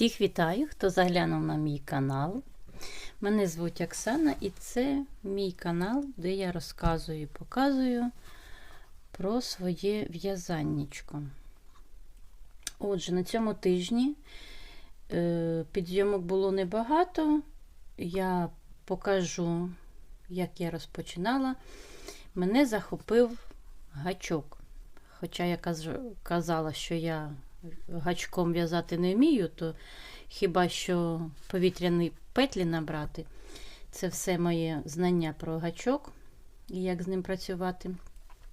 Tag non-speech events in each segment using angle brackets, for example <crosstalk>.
Всіх вітаю, хто заглянув на мій канал. Мене звуть Оксана і це мій канал, де я розказую і показую про своє в'язаннячко. Отже, на цьому тижні е, підйомок було небагато. Я покажу, як я розпочинала. Мене захопив гачок. Хоча я казала, що я гачком в'язати не вмію, то хіба що повітряні петлі набрати. Це все моє знання про гачок і як з ним працювати.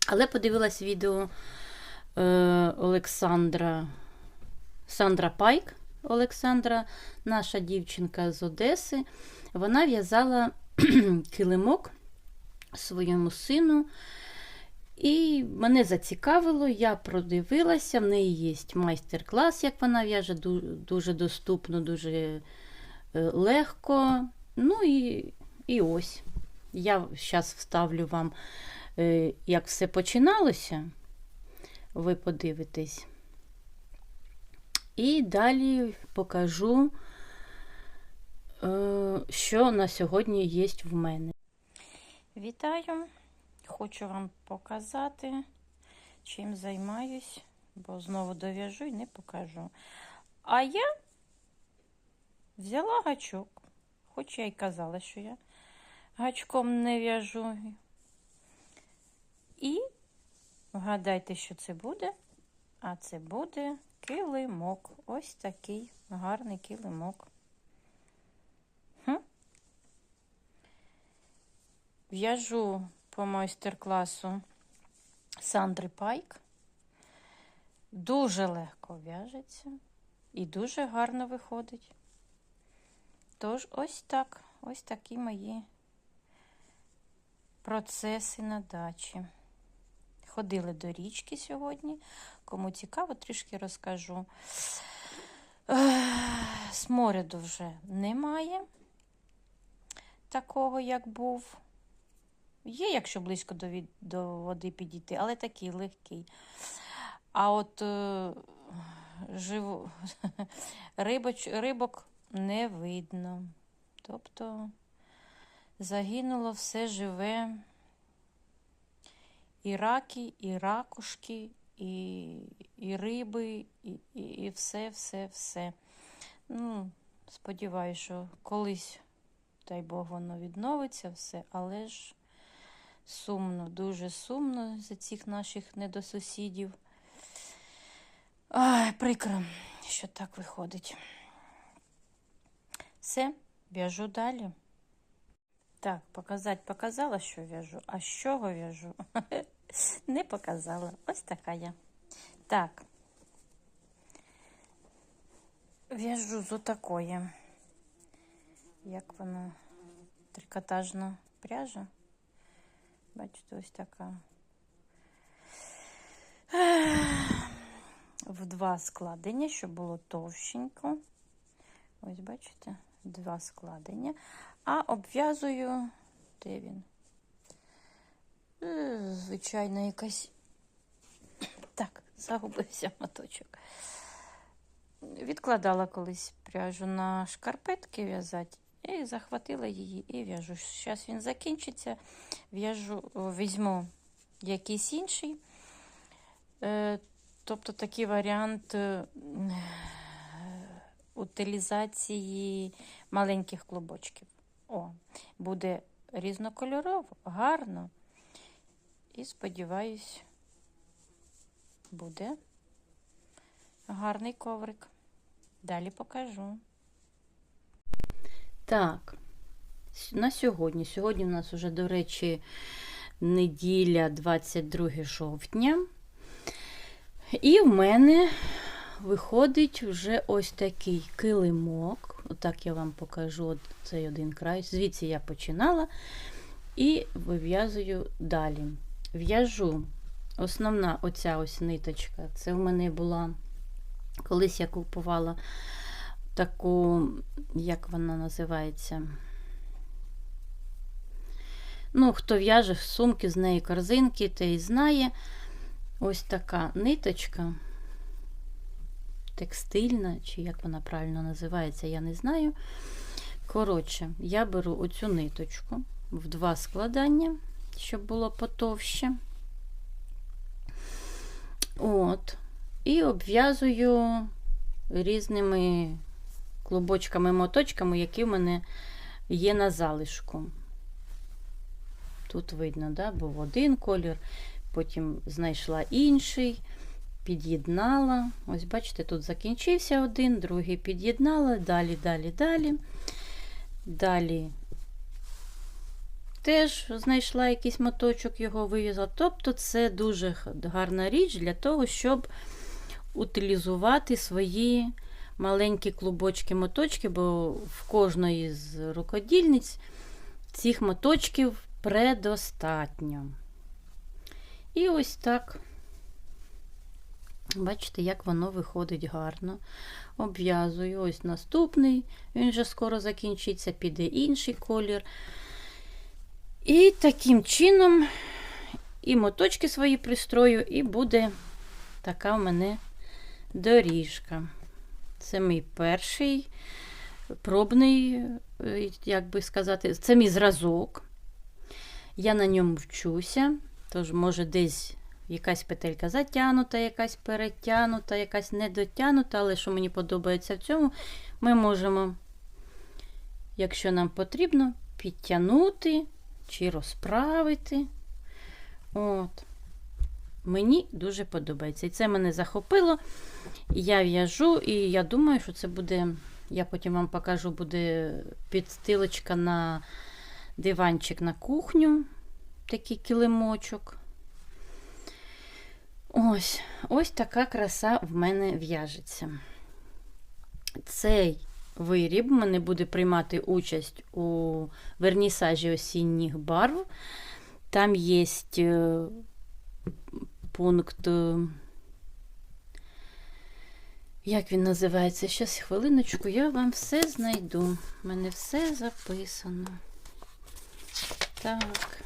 Але подивилась відео е, Олександра Сандра Пайк. Олександра, наша дівчинка з Одеси. Вона в'язала <clears throat> килимок своєму сину. І мене зацікавило, я продивилася, в неї є майстер-клас, як вона в'яже, дуже доступно, дуже е, легко. Ну і, і ось. Я зараз вставлю вам, е, як все починалося. Ви подивитесь. І далі покажу, е, що на сьогодні є в мене. Вітаю! Хочу вам показати, чим займаюсь, бо знову дов'яжу і не покажу. А я взяла гачок, хоч я й казала, що я гачком не в'яжу. І вгадайте, що це буде. А це буде килимок. Ось такий гарний килимок. В'яжу по майстер-класу Сандри Пайк. Дуже легко в'яжеться і дуже гарно виходить. Тож, ось так, ось такі мої процеси на дачі. Ходили до річки сьогодні. Кому цікаво, трішки розкажу. Сморяду вже немає такого, як був. Є, якщо близько до, від, до води підійти, але такий легкий. А от е, живу, <laughs> рибоч, рибок не видно. Тобто загинуло все живе. І раки, і ракушки, і, і риби, і, і, і все, все, все. Ну, сподіваюся, що колись, дай Бог, воно відновиться все, але ж сумно, дуже сумно за цих наших недосусідів. Ай, прикро, що так виходить. Все, в'яжу далі. Так, показати показала, що в'яжу, а з чого в'яжу? <laughs> Не показала. Ось така я. Так. В'яжу з отакої. Як воно? Трикотажна пряжа. Бачите, ось така. В два складення, щоб було товщенько. Ось, бачите, два складення. А обв'язую, де він? Е, Звичайно, якась. Так, загубився моточок. Відкладала колись пряжу на шкарпетки в'язати. І захватила її і в'яжу. Зараз він закінчиться. В'яжу, візьму якийсь інший. Е, тобто такий варіант е, утилізації маленьких клубочків. О, буде різнокольорово, гарно. І сподіваюсь, буде гарний коврик. Далі покажу. Так, на сьогодні. Сьогодні у нас вже, до речі, неділя 22 жовтня. І в мене виходить вже ось такий килимок. Отак я вам покажу цей один край. Звідси я починала і вив'язую далі. В'яжу основна оця ось ниточка. Це в мене була, колись я купувала таку, як вона називається. Ну, хто в'яже сумки з неї корзинки, той знає. Ось така ниточка. текстильна, чи як вона правильно називається, я не знаю. Коротше, я беру оцю ниточку в два складання, щоб було потовще. От. І обв'язую різними клубочками-моточками, які в мене є на залишку. Тут видно, да, був один колір, потім знайшла інший, під'єднала. Ось, бачите, тут закінчився один, другий під'єднала, далі, далі, далі. Далі теж знайшла якийсь моточок, його вив'язала. Тобто це дуже гарна річ для того, щоб утилізувати свої маленькі клубочки-моточки, бо в кожної з рукодільниць цих моточків предостатньо. І ось так, бачите, як воно виходить гарно. Обв'язую ось наступний, він вже скоро закінчиться, піде інший колір. І таким чином і моточки свої пристрою, і буде така в мене доріжка. Це мій перший пробний, як би сказати, це мій зразок. Я на ньому вчуся, тож, може, десь якась петелька затягнута, якась перетягнута, якась недотягнута, але що мені подобається в цьому, ми можемо, якщо нам потрібно, підтягнути чи розправити. От. Мені дуже подобається. І це мене захопило. Я в'яжу, і я думаю, що це буде, я потім вам покажу, буде підстилочка на диванчик на кухню, такий килимочок. Ось, ось така краса в мене в'яжеться. Цей виріб мене буде приймати участь у вернісажі осінніх барв. Там є пункт, е, як він називається? Зараз хвилиночку, я вам все знайду. У мене все записано. Так.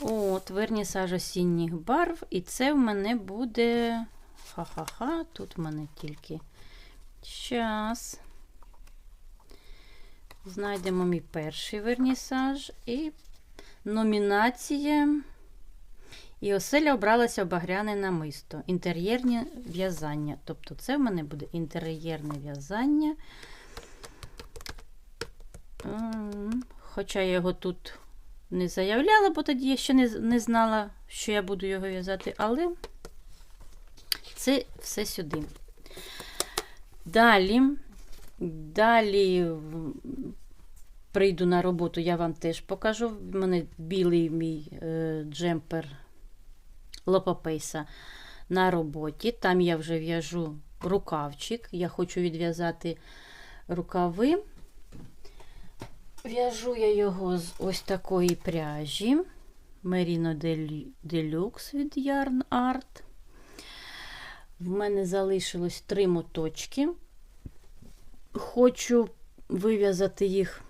От, вернісаж осінніх барв. І це в мене буде. Ха-ха-ха, тут в мене тільки час. Знайдемо мій перший вернісаж і номінація. І оселя обралася багряне намисто. Інтер'єрне в'язання. Тобто, це в мене буде інтер'єрне в'язання. Хоча я його тут не заявляла, бо тоді я ще не, не знала, що я буду його в'язати, але це все сюди. Далі, далі прийду на роботу, я вам теж покажу. У мене білий мій е, джемпер лопапейса на роботі. Там я вже в'яжу рукавчик. Я хочу відв'язати рукави. В'яжу я його з ось такої пряжі Merino Deluxe від Yarn Art. В мене залишилось три моточки. Хочу вив'язати їх.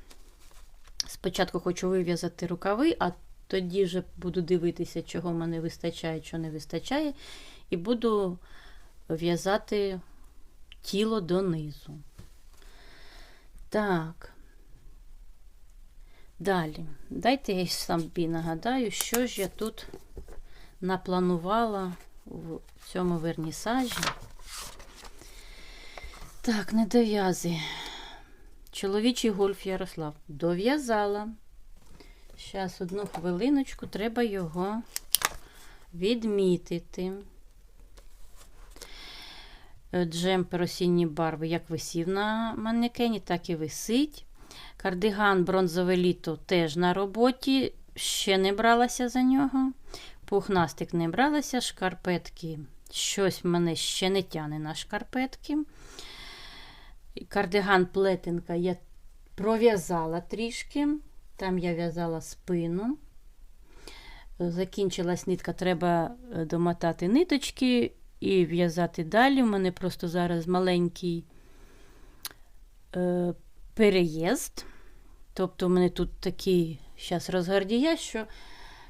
Спочатку хочу вив'язати рукави, а тоді вже буду дивитися, чого в мене вистачає, чого не вистачає, і буду в'язати тіло донизу. Так. Далі. Дайте я собі нагадаю, що ж я тут напланувала в цьому вернісажі. Так, не дов'язи. Чоловічий гольф Ярослав. Дов'язала. Зараз одну хвилиночку, треба його відмітити. Е, джемпер осінні барви, як висів на манекені, так і висить. Кардиган бронзове літо теж на роботі, ще не бралася за нього. Пухнастик не бралася, шкарпетки. Щось мене ще не тяне на шкарпетки. Кардиган плетенка я пров'язала трішки. Там я в'язала спину. Закінчилась нитка, треба е, домотати ниточки і в'язати далі. У мене просто зараз маленький е, переїзд. Тобто, у мене тут такий зараз розгардія, що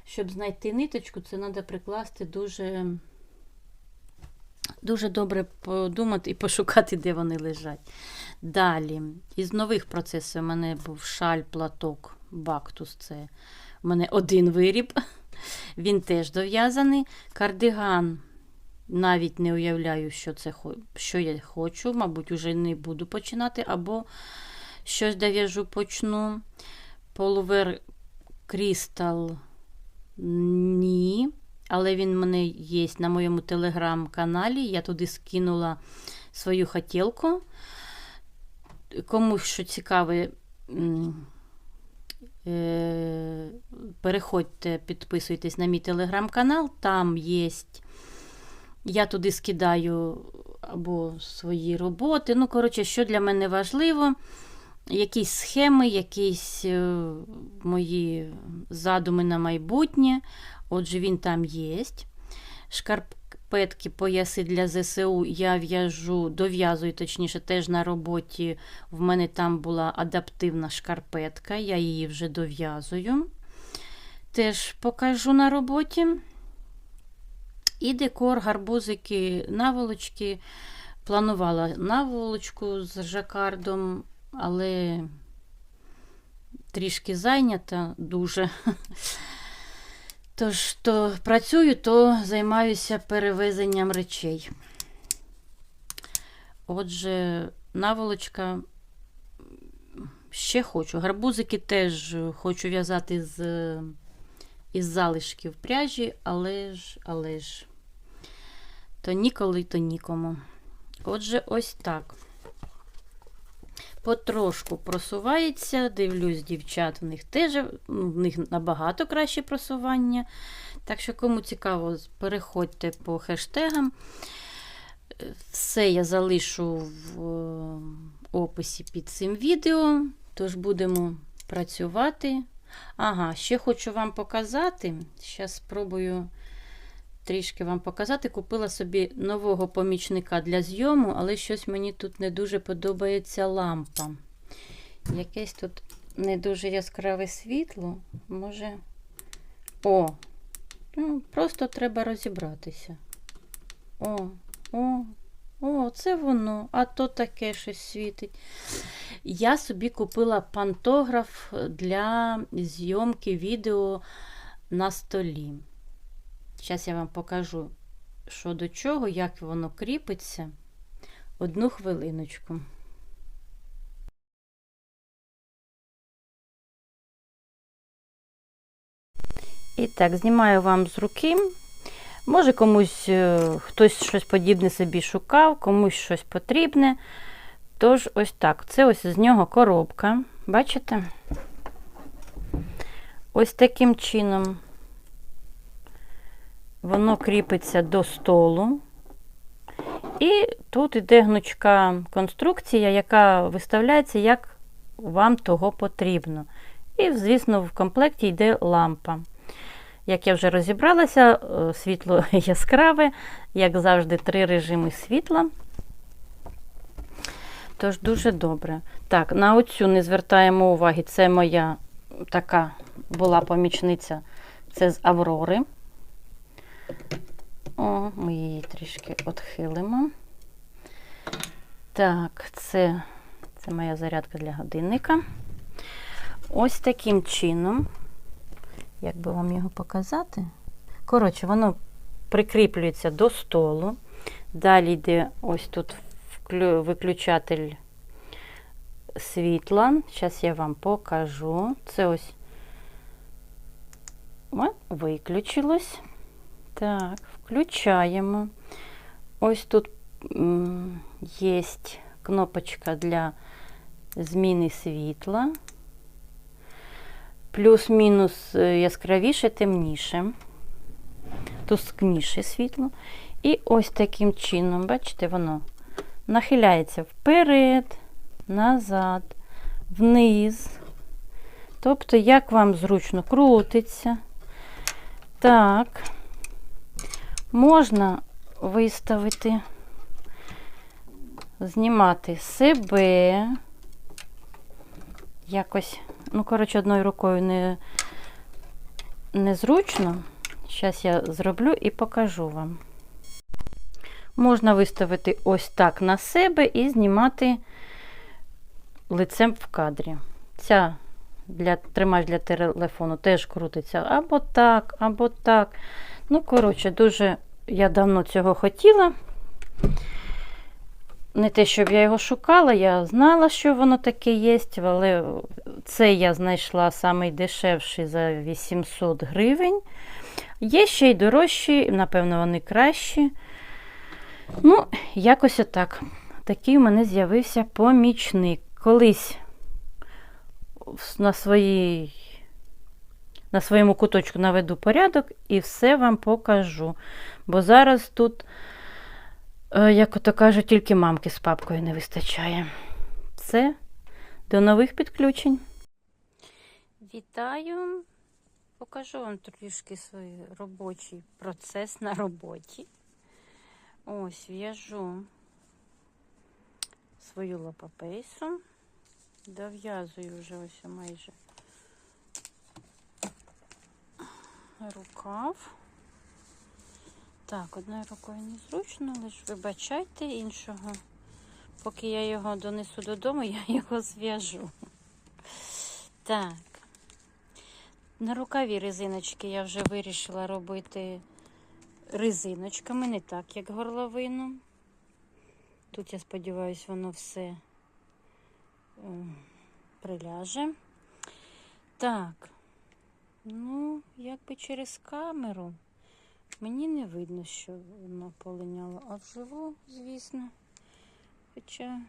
щоб знайти ниточку, це треба прикласти дуже Дуже добре подумати і пошукати, де вони лежать. Далі, із нових процесів у мене був шаль, платок, бактус. Це у мене один виріб. Він теж дов'язаний. Кардиган. Навіть не уявляю, що це що я хочу. Мабуть, уже не буду починати, або щось дов'яжу почну. Полувер Крістал. Ні. Але він в мене є на моєму телеграм-каналі. Я туди скинула свою хотілку. Кому що цікаве, переходьте, підписуйтесь на мій телеграм-канал. Там є. Я туди скидаю або свої роботи. Ну, коротше, що для мене важливо. Якісь схеми, якісь е, мої задуми на майбутнє. Отже, він там є. Шкарпетки, пояси для ЗСУ я в'яжу, дов'язую, точніше, теж на роботі. В мене там була адаптивна шкарпетка, я її вже дов'язую. Теж покажу на роботі. І декор, гарбузики, наволочки. Планувала наволочку з жакардом, але трішки зайнята дуже. <laughs> Тож, то працюю, то займаюся перевезенням речей. Отже, наволочка ще хочу. Гарбузики теж хочу в'язати з, із залишків пряжі, але ж, але ж, то ніколи, то нікому. Отже, ось так. Потрошку просувається, дивлюсь, дівчат, в них теж в них набагато краще просування. Так що, кому цікаво, переходьте по хештегам. Все я залишу в е, описі під цим відео. Тож будемо працювати. Ага, ще хочу вам показати. Зараз спробую трішки вам показати. Купила собі нового помічника для зйому, але щось мені тут не дуже подобається лампа. Якесь тут не дуже яскраве світло. Може. О! Ну, просто треба розібратися. О, о, о, це воно, а то таке щось світить. Я собі купила пантограф для зйомки відео на столі. Зараз я вам покажу, що до чого, як воно кріпиться. Одну хвилиночку. І так, знімаю вам з руки. Може, комусь е, хтось щось подібне собі шукав, комусь щось потрібне. Тож, ось так. Це ось з нього коробка. Бачите? Ось таким чином воно кріпиться до столу. І тут іде гнучка конструкція, яка виставляється, як вам того потрібно. І, звісно, в комплекті йде лампа. Як я вже розібралася, е, світло <laughs> яскраве, як завжди, три режими світла. Тож дуже добре. Так, на оцю не звертаємо уваги. Це моя така була помічниця, це з Аврори. О, ми її трішки відхилимо. Так, це, це моя зарядка для годинника. Ось таким чином, як би вам його показати. Коротше, воно прикріплюється до столу. Далі йде ось тут виключатель світла. Зараз я вам покажу. Це ось виключилось. Так, включаємо. Ось тут є кнопочка для зміни світла. Плюс-мінус е, яскравіше, темніше, тускніше світло. І ось таким чином, бачите, воно нахиляється вперед, назад, вниз. Тобто, як вам зручно крутиться. Так, можна виставити, знімати себе. Якось, ну, коротше, одною рукою не, незручно. Зараз я зроблю і покажу вам. Можна виставити ось так на себе і знімати лицем в кадрі. Ця для, тримач для телефону теж крутиться або так, або так. Ну, коротше, дуже я давно цього хотіла. Не те, щоб я його шукала, я знала, що воно таке є, але це я знайшла самий дешевший за 800 гривень. Є ще й дорожчі, напевно, вони кращі. Ну, якось отак. Такий у мене з'явився помічник. Колись на, своїй, на своєму куточку наведу порядок і все вам покажу. Бо зараз тут, е, як ото кажуть, тільки мамки з папкою не вистачає. Все, до нових підключень. Вітаю! Покажу вам трішки свій робочий процес на роботі. Ось в'яжу свою лапапейсу. Дов'язую вже ось майже рукав. Так, одною рукою незручно, лише вибачайте іншого. Поки я його донесу додому, я його зв'яжу. Так. На рукаві резиночки я вже вирішила робити резиночками, не так, як горловину. Тут, я сподіваюся, воно все е, приляже. Так, ну, якби через камеру мені не видно, що воно полиняло, а вживу, звісно. Хоча,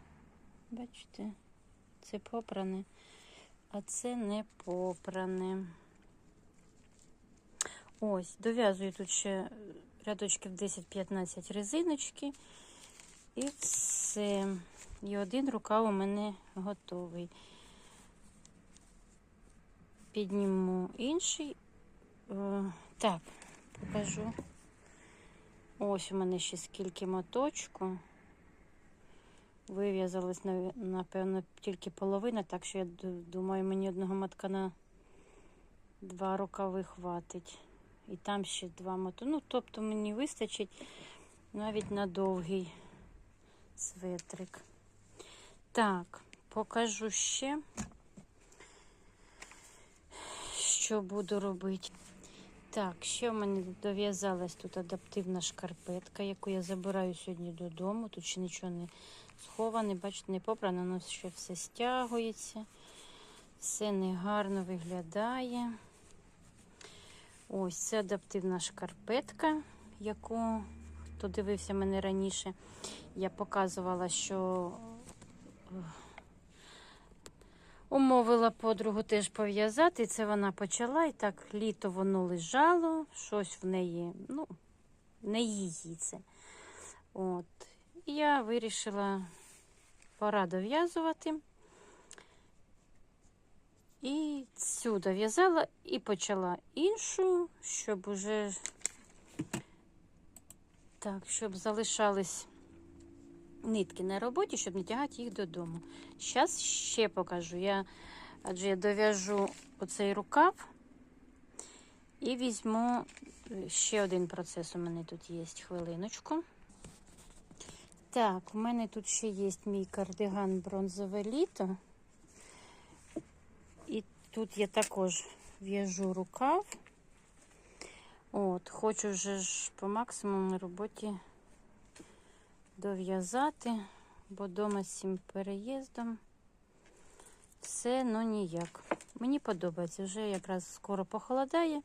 бачите, це попране, а це не попране. Ось, дов'язую тут ще рядочків 10-15 резиночки. І все. І один рукав у мене готовий. Підніму інший. Так, покажу. Ось у мене ще скільки моточку. Вив'язалась, напевно, тільки половина, так що я думаю, мені одного мотка на два рукави хватить. І там ще два мото. Ну, тобто мені вистачить навіть на довгий светрик. Так, покажу ще, що буду робити. Так, ще в мене дов'язалась тут адаптивна шкарпетка, яку я забираю сьогодні додому. Тут ще нічого не сховане, бачите, не попрано, воно ще все стягується, все негарно виглядає. Ось це адаптивна шкарпетка, яку, хто дивився мене раніше, я показувала, що е, умовила подругу теж пов'язати. Це вона почала, і так літо воно лежало, щось в неї, ну, не її це. От. Я вирішила пора дов'язувати. І цю дов'язала і почала іншу, щоб уже так, щоб залишались нитки на роботі, щоб не тягати їх додому. Зараз ще покажу. Я, Адже я дов'яжу оцей рукав і візьму ще один процес. У мене тут є хвилиночку. Так, у мене тут ще є мій кардиган бронзове літо. І Тут я також в'яжу рукав. От, Хочу вже ж по максимуму на роботі дов'язати, бо вдома з цим переїздом все ну ніяк. Мені подобається, вже якраз скоро похолодає,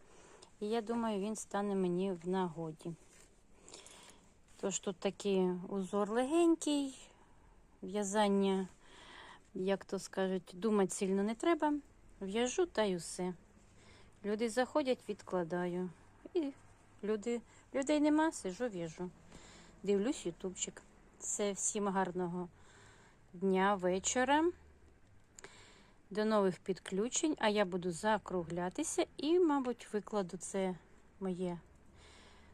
і я думаю, він стане мені в нагоді. Тож тут такий узор легенький, в'язання, як то скажуть, думати сильно не треба. В'яжу та й усе. Люди заходять, відкладаю. І люди, людей нема, сижу, в'яжу. Дивлюсь ютубчик. Це всім гарного дня, вечора. До нових підключень, а я буду закруглятися і, мабуть, викладу це моє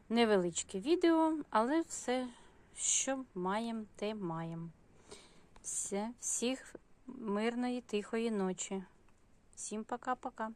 невеличке відео, але все, що маємо, те маємо. Все, всіх мирної, тихої ночі. Всім пока-пока.